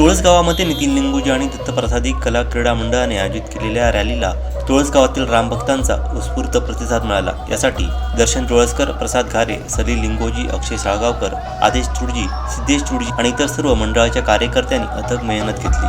तुळसगावामध्ये नितीन लिंगुजी आणि दत्तप्रसादी कला क्रीडा मंडळाने आयोजित केलेल्या रॅलीला तुळसगावातील रामभक्तांचा उत्स्फूर्त प्रतिसाद मिळाला. यासाठी दर्शन तुळसकर प्रसाद घारे सलील लिंगोजी अक्षय साळगावकर आदेश चुडजी सिद्धेश चुडजी आणि इतर सर्व मंडळाच्या कार्यकर्त्यांनी अथक मेहनत घेतली.